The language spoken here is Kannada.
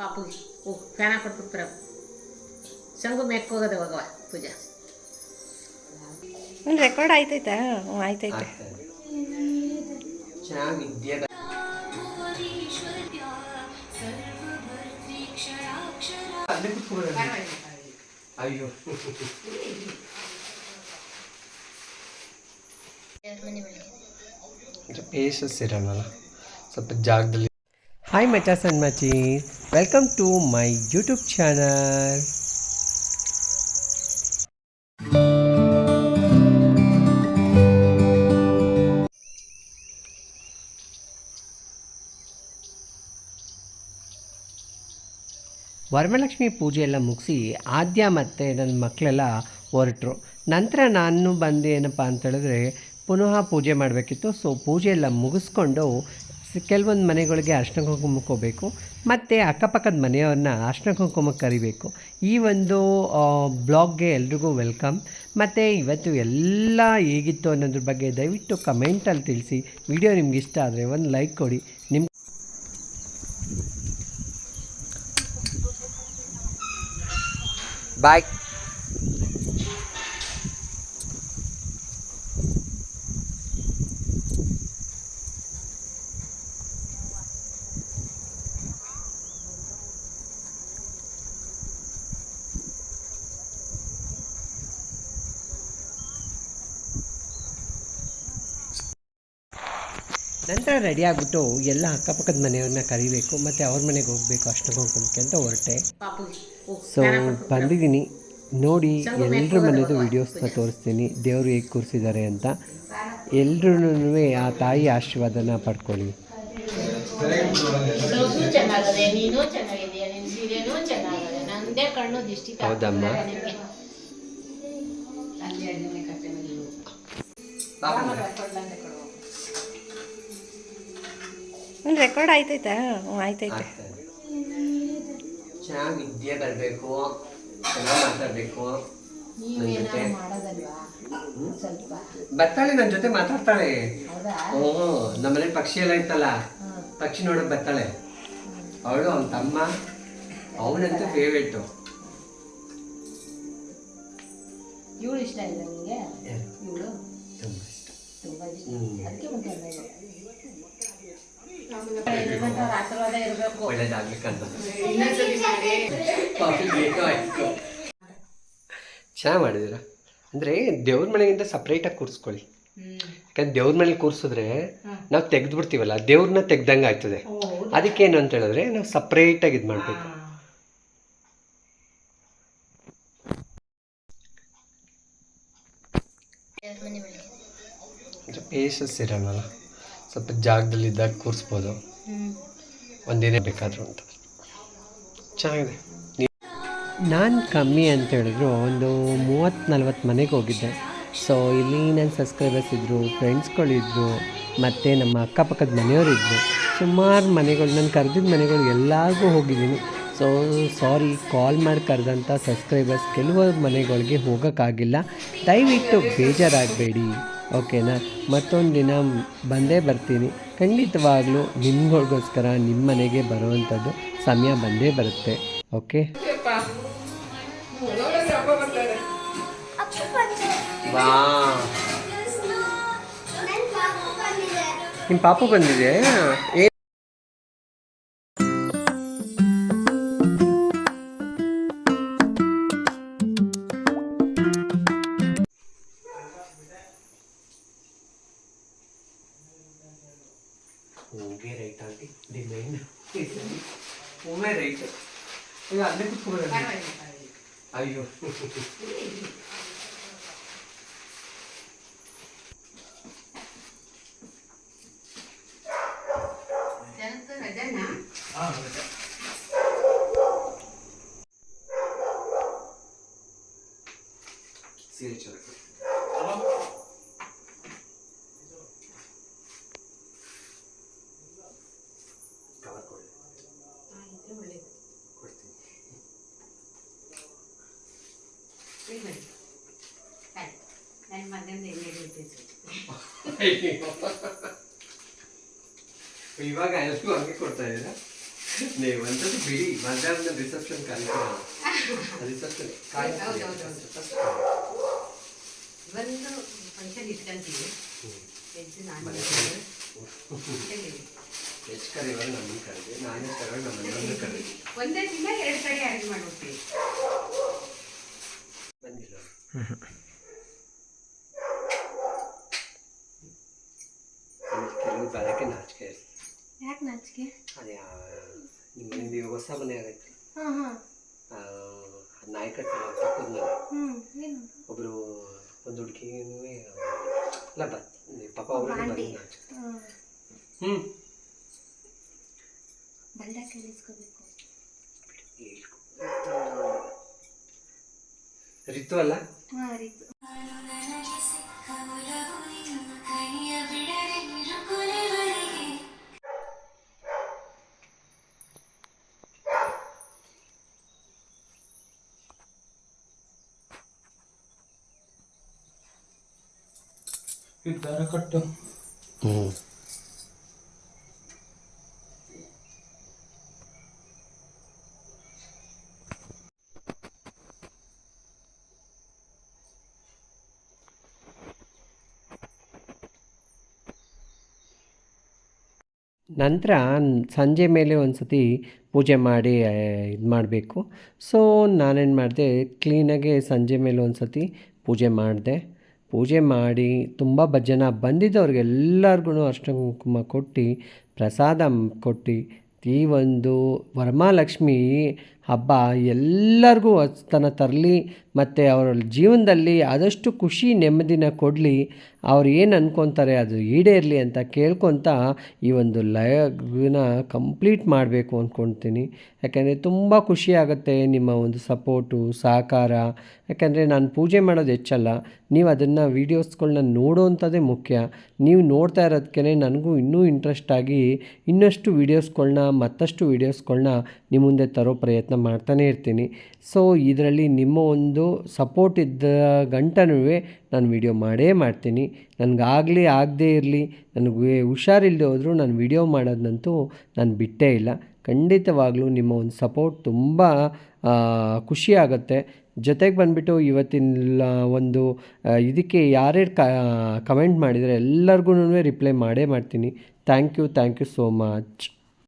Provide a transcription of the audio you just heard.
ಪಾಪು ಓ ಫ್ಯಾನ್ ಹಾಕೊಟ್ಬಿಟ್ಟು ಬರ ಸಂಗು ಮೆಕ್ಕ ಹೋಗವ ಪೂಜಾ. ಒಂದು ರೆಕಾರ್ಡ್ ಆಯ್ತೈತಾ ಹ್ಞೂ ಆಯ್ತೈತೆ. ಅಯ್ಯೋ ಪೇಷಸ್ ಇರಲ್ಲ ಸ್ವಲ್ಪ ಜಾಗದಲ್ಲಿ ಹಾಯ್ ಮಚಾಸ್ and ಮಚೀಸ್ welcome to my YouTube channel Varamahalakshmi ಪೂಜೆ ಎಲ್ಲ ಮುಗಿಸಿ ಆದ್ಯ ಮತ್ತು ನನ್ನ ಮಕ್ಕಳೆಲ್ಲ ಹೊರಟರು. ನಂತರ ನಾನು ಬಂದು ಏನಪ್ಪ ಅಂತ ಹೇಳಿದ್ರೆ, ಪುನಃ ಪೂಜೆ ಮಾಡಬೇಕಿತ್ತು. ಸೊ ಪೂಜೆ ಎಲ್ಲ ಮುಗಿಸ್ಕೊಂಡು ಕೆಲವೊಂದು ಮನೆಗಳಿಗೆ ಅರ್ಶಿನ ಕುಂಕುಮಕ್ಕೆ ಹೋಗಬೇಕು ಮತ್ತು ಅಕ್ಕಪಕ್ಕದ ಮನೆಯವ್ರನ್ನ ಅರ್ಶಿನ ಕುಂಕುಮಕ್ಕೆ ಕರಿಬೇಕು. ಈ ಒಂದು ಬ್ಲಾಗ್ಗೆ ಎಲ್ರಿಗೂ ವೆಲ್ಕಮ್. ಮತ್ತು ಇವತ್ತು ಎಲ್ಲ ಹೇಗಿತ್ತು ಅನ್ನೋದ್ರ ಬಗ್ಗೆ ದಯವಿಟ್ಟು ಕಮೆಂಟಲ್ಲಿ ತಿಳಿಸಿ. ವಿಡಿಯೋ ನಿಮ್ಗೆ ಇಷ್ಟ ಆದರೆ ಒಂದು ಲೈಕ್ ಕೊಡಿ. ನಿಮ್ಮ ಬಾಯ್. ನಂತರ ರೆಡಿ ಆಗಿಬಿಟ್ಟು ಎಲ್ಲ ಅಕ್ಕಪಕ್ಕದ ಮನೆಯವ್ರನ್ನ ಕರಿಬೇಕು ಮತ್ತು ಅವ್ರ ಮನೆಗೆ ಹೋಗಬೇಕು ಅಷ್ಟು ಕುಂಕುಮಕ್ಕೆ ಅಂತ ಹೊರಟೆ. ಸೊ ಬಂದಿದ್ದೀನಿ. ನೋಡಿ ಎಲ್ಲರ ಮನೆಯದು ವೀಡಿಯೋಸ್ನ ತೋರಿಸ್ತೀನಿ. ದೇವರು ಹೇಗೆ ಕೂರಿಸಿದ್ದಾರೆ ಅಂತ. ಎಲ್ರೂ ಆ ತಾಯಿ ಆಶೀರ್ವಾದನ ಪಡ್ಕೊಳ್ಳಿ. ಬ್ಲೌಸು ಚೆನ್ನಾಗದೆ ನೀನು ಚೆನ್ನಾಗಿದೆಯಾ ನಿನ್ನ ಸೀರೆನೂ ಚೆನ್ನಾಗದೆ ನಂದೇ ಕಣ್ಣು ದಿಷ್ಟಿ ಹೌದಮ್ಮ. ರೆಕಾರ್ಡ್ ಆಯ್ತೈತಾ? ಹ್ಞೂ ಆಯ್ತೈತೆ ಚೆನ್ನಾಗಿ ವಿದ್ಯೆ ಬರಬೇಕು ಚೆನ್ನಾಗಿ ಮಾತಾಡಬೇಕು. ನೀವೇನಾದ್ರು ಸ್ವಲ್ಪ. ಬರ್ತಾಳೆ ನನ್ನ ಜೊತೆ ಮಾತಾಡ್ತಾಳೆ. ಓ ನಮ್ಮನೆ ಪಕ್ಷಿ ಎಲ್ಲ ಇತ್ತಲ್ಲ? ಪಕ್ಷಿ ನೋಡಕ್ ಬರ್ತಾಳೆ ಅವಳು ಅವನ ತಮ್ಮ ಅವನಂತೂ ಫೇವ್ರೇಟು ಇವಳು ಇಷ್ಟ ಇಲ್ಲ ನಿಮಗೆ ಇವಳು? ತುಂಬ ಇಷ್ಟ. ತುಂಬಾ ಇಷ್ಟ. ಅದಕ್ಕೆ ಮತ್ತೆ ಆಶೀರ್ವಾದ ಇರಬೇಕು. ಒಳ್ಳೇದಾಗ್ಲಿಕ್ಕಂತ. ಚೆನ್ನಾಗಿ ಮಾಡಿದಿರ ಅಂದ್ರೆ ದೇವ್ರ ಮನೆಗಿಂತ ಸಪ್ರೇಟಾಗಿ ಕೂರಿಸ್ಕೊಳ್ಳಿ. ಯಾಕಂದ್ರೆ ದೇವ್ರ ಮನೇಲಿ ಕೂರಿಸಿದ್ರೆ ನಾವು ತೆಗ್ದು ಬಿಡ್ತೀವಲ್ಲ ದೇವ್ರನ್ನ ತೆಗ್ದಂಗೆ ಆಯ್ತದೆ. ಏನು ಅಂತ ಹೇಳಿದ್ರೆ ನಾವು ಸಪ್ರೇಟಾಗಿ ಇದು ಮಾಡಬೇಕು. ಪೇಶಸ್ ಇರಲ್ಲ. ಸ್ವಲ್ಪ ಜಾಗದಲ್ಲಿ ಇದ್ದಾಗ ಕೂರಿಸ್ಬೋದು. ಒಂದಿನ ಬೇಕಾದರೂ ಅಂತ. ಚೆನ್ನಾಗಿದೆ. ನಾನು ಕಮ್ಮಿ ಅಂತ ಹೇಳಿದ್ರು, ಒಂದು ಮೂವತ್ತು ನಲ್ವತ್ತು ಮನೆಗೆ ಹೋಗಿದ್ದೆ. ಸೊ ಇಲ್ಲಿ ನನ್ನ ಸಬ್ಸ್ಕ್ರೈಬರ್ಸ್ ಇದ್ದರು ಫ್ರೆಂಡ್ಸ್ಗಳಿದ್ದರು ಮತ್ತು ನಮ್ಮ ಅಕ್ಕಪಕ್ಕದ ಮನೆಯವರಿದ್ದರು ಸುಮಾರು ಮನೆಗಳು, ನಾನು ಕರೆದಿದ್ದ ಮನೆಗಳು ಎಲ್ಲರಿಗೂ ಹೋಗಿದ್ದೀನಿ. ಸೊ ಸಾರಿ ಕಾಲ್ ಮಾಡಿ ಕರೆದಂಥ ಸಬ್ಸ್ಕ್ರೈಬರ್ಸ್ ಕೆಲವು ಮನೆಗಳಿಗೆ ಹೋಗೋಕ್ಕಾಗಿಲ್ಲ. ದಯವಿಟ್ಟು ಬೇಜಾರಾಗಬೇಡಿ. ಓಕೆನಾ? ಮತ್ತೊಂದು ದಿನ ಬಂದೇ ಬರ್ತೀನಿ. ಖಂಡಿತವಾಗ್ಲೂ ನಿಮ್ಗಳಿಗೋಸ್ಕರ ನಿಮ್ಮ ಮನೆಗೆ ಬರುವಂಥದ್ದು ಸಮಯ ಬಂದೇ ಬರುತ್ತೆ. ಓಕೆ? ನಿಮ್ಮ ಪಾಪು ಬಂದಿದೆ ಅಯ್ಯೋ ಅಲ್ಲೇ ಕುತ್ಕೊಳ್ಳೋಣ ಅಯ್ಯೋ ಸೀರೆ ಚಲೋ ಕವರ್ ನನ್ನ ಮಗಂದು ಎಣ್ಣೆ ಬಿಟ್ಟಿದ್ದು ಇವಾಗ ಎಲ್ಲರಿಗೂ ಹಂಗೆ ಕೊಡ್ತಾ ಇದ್ದೀರಾ ನೀವು ಒಂದ್ಸತಿ ಬಿಡಿ ಮಧ್ಯಾಹ್ನ ರಿಸೆಪ್ಷನ್ ಕರೀತೀರ ರಿಸೆಪ್ಷನ್ ಒಂದು ಫಂಕ್ಷನ್ ಇಟ್ಕೊಂತೀವಿ ಎದ್ದು ನಾನು ಹೇಳಿ. ಹೆಚ್ಚು ಕರೆಯುವಾಗ ನಮ್ಮನ್ನು ಕರೀರಿ ನಾನೇ ಕರೆಯುವಾಗ ನಮ್ಮನ್ನು ಕರೀರಿ ಒಂದೇ ದಿನ ಎರಡು ಕಡೆ ಅರೇಂಜ್ ಮಾಡ್ಬಿಡ್ತೀವಿ ಬಂದಿಲ್ಲ ಕೆಲವು ಬರೋಕ್ಕೆ ನಾಚಿಕೆ ಯಾಕೆ ನಾಚಿಕೆ ಅದೇ ಆ, ನಿಮ್ಮ ನಿಮ್ಗೆ ಇವಾಗ ಹೊಸ ಮನೆ ಆಗೈತೆ ಹಾಂ ಹಾಂ ನಾಯಿ ಕಟ್ಟಲ್ಲ ಪಕ್ಕದ ಮನೆ ಹ್ಞೂ ಏನು ಒಬ್ಬರು ಒಂದು ಹುಡುಗಿನೂ ಅಲ್ಲ ಬ ಪಾಪ ಅವ್ರಿಗೆ ಬಂದು ನಾಚಿಕೆ ಹಾಂ ಹ್ಞೂ ಬಂಡ ಕೇಳಿಸ್ಕೋಬೇಕು ರಿತು ಅಲ್ಲ? ದಾರ ಕಟ್ಟು. ಹ್ಞೂ ನಂತರ ಸಂಜೆ ಮೇಲೆ ಒಂದು ಸತಿ ಪೂಜೆ ಮಾಡಿ ಇದು ಮಾಡಬೇಕು. ಸೊ ನಾನೇನು ಮಾಡಿದೆ, ಕ್ಲೀನಾಗೆ ಸಂಜೆ ಮೇಲೆ ಒಂದು ಸತಿ ಪೂಜೆ ಮಾಡಿದೆ. ಪೂಜೆ ಮಾಡಿ ತುಂಬ ಬ ಜನ ಬಂದಿದ್ದವ್ರಿಗೆಲ್ಲರಿಗೂ ಅಷ್ಟು ಕುಂಕುಮ ಕೊಟ್ಟು, ಪ್ರಸಾದ ಕೊಟ್ಟು, ಈ ಒಂದು ವರಮಹಾಲಕ್ಷ್ಮಿ ಹಬ್ಬ ಎಲ್ಲರಿಗೂ ಹೊಸ್ತನ ತರಲಿ ಮತ್ತು ಅವರ ಜೀವನದಲ್ಲಿ ಆದಷ್ಟು ಖುಷಿ ನೆಮ್ಮದಿನ ಕೊಡಲಿ. ಅವ್ರು ಏನು ಅಂದ್ಕೊತಾರೆ ಅದು ಈಡೇರಲಿ ಅಂತ ಕೇಳ್ಕೊತ ಈ ಒಂದು ಲಯನ ಕಂಪ್ಲೀಟ್ ಮಾಡಬೇಕು ಅಂದ್ಕೊಳ್ತೀನಿ ಯಾಕೆಂದರೆ ತುಂಬ ಖುಷಿಯಾಗುತ್ತೆ ನಿಮ್ಮ ಒಂದು ಸಪೋರ್ಟು, ಸಹಕಾರ. ಯಾಕೆಂದರೆ ನಾನು ಪೂಜೆ ಮಾಡೋದು ಹೆಚ್ಚಲ್ಲ. ನೀವು ಅದನ್ನು ವೀಡಿಯೋಸ್ಗಳನ್ನ ನೋಡೋವಂಥದ್ದೇ ಮುಖ್ಯ. ನೀವು ನೋಡ್ತಾ ಇರೋದಕ್ಕೆ ನನಗೂ ಇನ್ನೂ ಇಂಟ್ರೆಸ್ಟ್ ಆಗಿ ಇನ್ನಷ್ಟು ವೀಡಿಯೋಸ್ಗಳನ್ನ ಮತ್ತಷ್ಟು ವೀಡಿಯೋಸ್ಗಳನ್ನ ನಿಮ್ಮ ಮುಂದೆ ತರೋ ಪ್ರಯತ್ನ ಮಾಡ್ತಾನೇ ಇರ್ತೀನಿ. ಸೊ ಇದರಲ್ಲಿ ನಿಮ್ಮ ಒಂದು ಸಪೋರ್ಟ್ ಇದ್ದ ಗಂಟನೂ ನಾನು ವೀಡಿಯೋ ಮಾಡೇ ಮಾಡ್ತೀನಿ. ನನಗಾಗಲಿ ಆಗದೇ ಇರಲಿ, ನನಗೆ ಹುಷಾರಿಲ್ಲದೆ ಹೋದರೂ ನಾನು ವೀಡಿಯೋ ಮಾಡೋದಂತೂ ನಾನು ಬಿಟ್ಟೇ ಇಲ್ಲ. ಖಂಡಿತವಾಗ್ಲೂ ನಿಮ್ಮ ಒಂದು ಸಪೋರ್ಟ್ ತುಂಬ ಖುಷಿಯಾಗತ್ತೆ ಜೊತೆಗೆ ಬಂದುಬಿಟ್ಟು ಇವತ್ತಿನ ಒಂದು ಇದಕ್ಕೆ ಯಾರ್ಯಾರು ಕಮೆಂಟ್ ಮಾಡಿದರೆ ಎಲ್ಲರಿಗೂ ರಿಪ್ಲೈ ಮಾಡೇ ಮಾಡ್ತೀನಿ. Thank you thank you so much